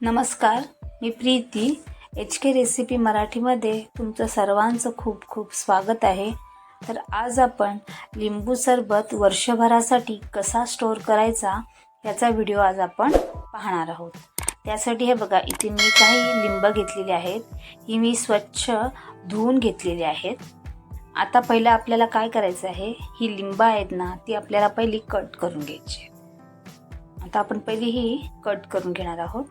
नमस्कार मी Preeti. H K recipe मराठीमध्ये तुमचं सर्वांचं खूप खूप स्वागत आहे. तर आज आपण लिंबू सरबत वर्षभरासाठी कसा स्टोअर करायचा याचा व्हिडिओ आज आपण पाहणार आहोत. त्यासाठी हे बघा इथे मी काही लिंब घेतलेली आहेत. ही मी स्वच्छ धुवून घेतलेली आहेत. आता पहिलं आपल्याला काय करायचं आहे ही लिंब आहेत ना ती आपल्याला पहिली कट करून घ्यायची आता आपण पहिली ही कट करून घेणार आहोत.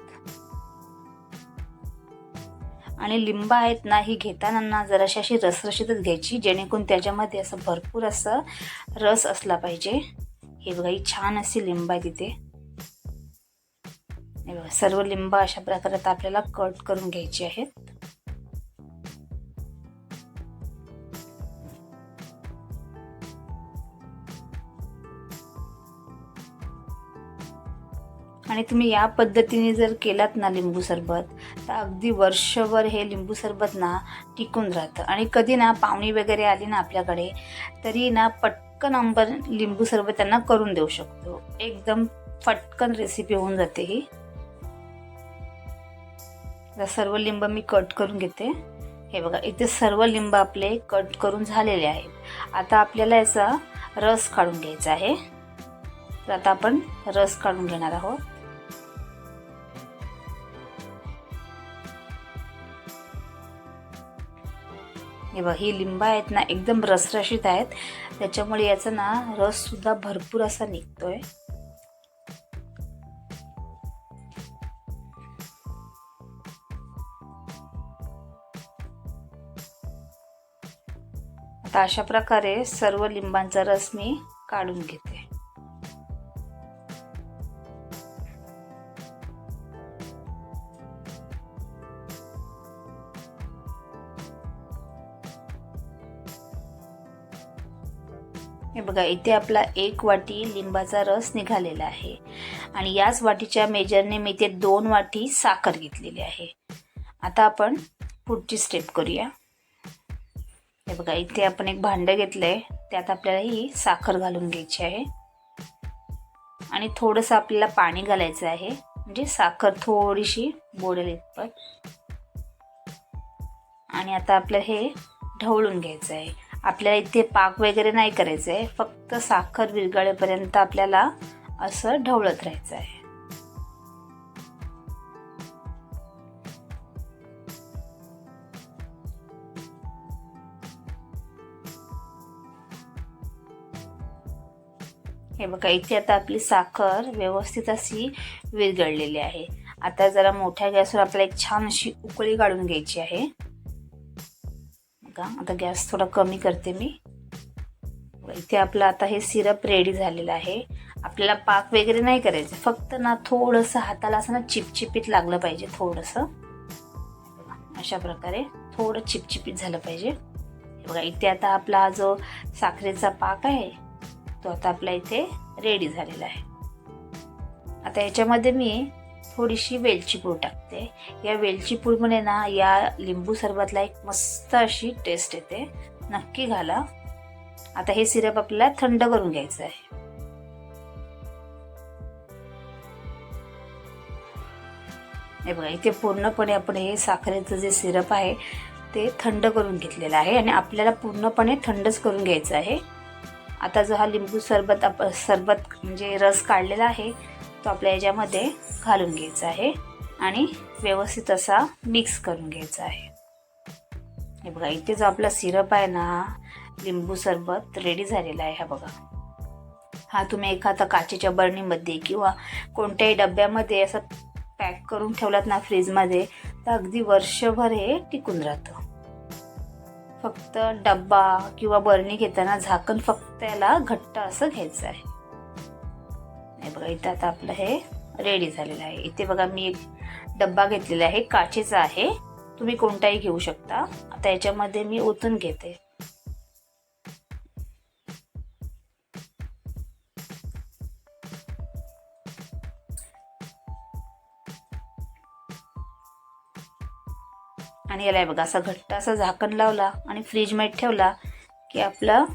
आणि लिंब आहेत ना ही घेताना ना जराशी अशी रसरशीतच घ्यायची जेणेकरून त्याच्यामध्ये असं भरपूर असं रस असला पाहिजे. हे बघा ही छान अशी लिंब आहे तिथे. हे बघा सर्व लिंब अशा प्रकारे आपल्याला कट करून घ्यायची आहेत. आणि तुम्ही या पद्धतीने जर केलात ना लिंबू सरबत तर अगदी वर्षभर हे लिंबू सरबत ना टिकून राहतं. आणि कधी ना पाहुणी वगैरे आली ना आपल्याकडे तरी ना पटकन आंबर लिंबू सरबत त्यांना करून देऊ शकतो. एकदम पटकन रेसिपी होऊन जाते ही. सर्व लिंब मी कट करून घेते. हे बघा इथे सर्व लिंब आपले कट करून झालेले आहेत. आता आपल्याला याचा रस काढून घ्यायचा आहे. तर आता आपण रस काढून घेणार आहोत. हे बघ ही लिंब आहेत ना एकदम रसरशीत आहेत. त्याच्यामुळे याचा ना रस सुद्धा भरपूर असा निघतोय. आता अशा प्रकारे सर्व लिंबांचा रस मी काढून घेते. हे बघा इथे आपला एक वाटी लिंबाचा रस निघालेला आहे. आणि याच वाटीच्या मेजरने मी इथे दोन वाटी साखर घेतलेली आहे. आता आपण पुढची स्टेप करूया. हे बघा इथे आपण एक भांडं घेतलं आहे त्यात आपल्याला ही साखर घालून घ्यायची आहे. आणि थोडंसं आपल्याला पाणी घालायचं आहे. म्हणजे साखर थोडीशी बोडेल इतपत आणि आता आपलं हे ढवळून घ्यायचं आहे. आपल्याला इथे पाक वगैरे नाही करायचं आहे फक्त साखर विरगळेपर्यंत आपल्याला असं ढवळत राहायचं आहे हे बघा इथे आता आपली साखर व्यवस्थित अशी विरघळलेली आहे. आता जरा मोठ्या गॅसवर आपल्याला एक छान अशी उकळी काढून घ्यायची आहे. का आता गॅस थोडा कमी करते मी. इथे आपलं आता हे सिरप रेडी झालेलं आहे. आपल्याला पाक वगैरे नाही करायचं. फक्त ना थोडंसं हाताला असं ना चिपचिपीत लागलं पाहिजे थोडंसं. अशा प्रकारे थोडं चिपचिपीत झालं पाहिजे. बघा इथे आता आपला जो साखरेचा पाक आहे तो आता आपल्या इथे रेडी झालेला आहे. आता याच्यामध्ये मी थोडीशी वेलची पूड टाकते. या वेलची ना या लिंबू सरबतला एक मस्त अशी टेस्ट येते. नक्की घाला. आता हे सिरप आपल्याला थंड करून घ्यायचं आहे. हे बघा इथे पूर्णपणे आपण हे साखरेचं जे सिरप आहे ते थंड करून घेतलेलं आहे आणि आपल्याला पूर्णपणे थंडच करून घ्यायचं आहे. आता जो हा लिंबू सरबत आप सरबत म्हणजे रस काढलेला आहे तो आपल्या याच्यामध्ये घालून घ्यायचा आहे आणि व्यवस्थित असा मिक्स करून घ्यायचा आहे. हे बघा इथे जो आपला सिरप आहे ना लिंबू सरबत रेडी झालेला आहे. हा बघा. हा तुम्ही एखादा काचेच्या बरणीमध्ये किंवा कोणत्याही डब्यामध्ये असं पॅक करून ठेवलात ना फ्रीजमध्ये तर अगदी वर्षभर हे टिकून राहतं. फक्त डब्बा किंवा बरणी घेताना झाकण फक्त याला घट्ट असं घ्यायचं आहे. हे बघा इथं आता आपलं हे रेडी झालेलं आहे. इथे बघा मी एक डब्बा घेतलेला आहे काचेचा आहे. तुम्ही कोणताही घेऊ शकता. आता याच्यामध्ये मी ओतून घेते. आणि याला बघा असा घट्ट असा झाकण लावला आणि फ्रीजमध्ये ठेवला की आपलं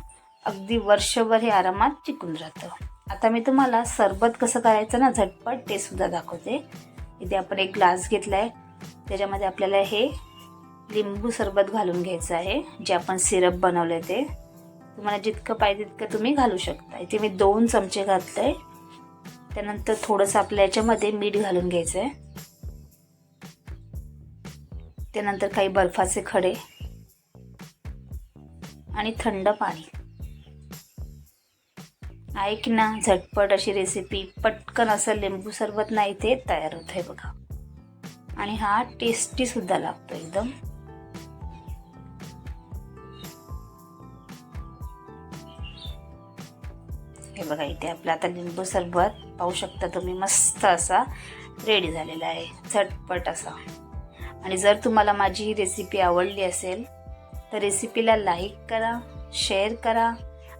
अगदी वर्षभर हे आरामात टिकून राहतं. आता मी तुम्हाला सरबत कसं करायचं ना झटपट ते सुद्धा दाखवते. इथे आपण एक ग्लास घेतला आहे त्याच्यामध्ये आपल्याला हे लिंबू सरबत घालून घ्यायचं आहे जे आपण सिरप बनवलं ते. तुम्हाला जितकं पाहिजे तितकं तुम्ही घालू शकता. इथे मी दोन चमचे घातले आहे त्यानंतर थोडंसं आपल्या याच्यामध्ये मीठ घालून घ्यायचं आहे त्यानंतर काही बर्फाचे खडे आणि थंड पाणी. ऐक ना झटपट अशी रेसिपी पटकन असं लिंबू सरबत नाही ते तयार होत आहे बघा. आणि हा टेस्टी सुद्धा लागतो एकदम. हे बघा इथे आपलं आता लिंबू सरबत पाहू शकता तुम्ही मस्त असा रेडी झालेला आहे. झटपट असा. आणि जर तुम्हाला माझी ही रेसिपी आवडली असेल तर रेसिपीला लाईक करा शेअर करा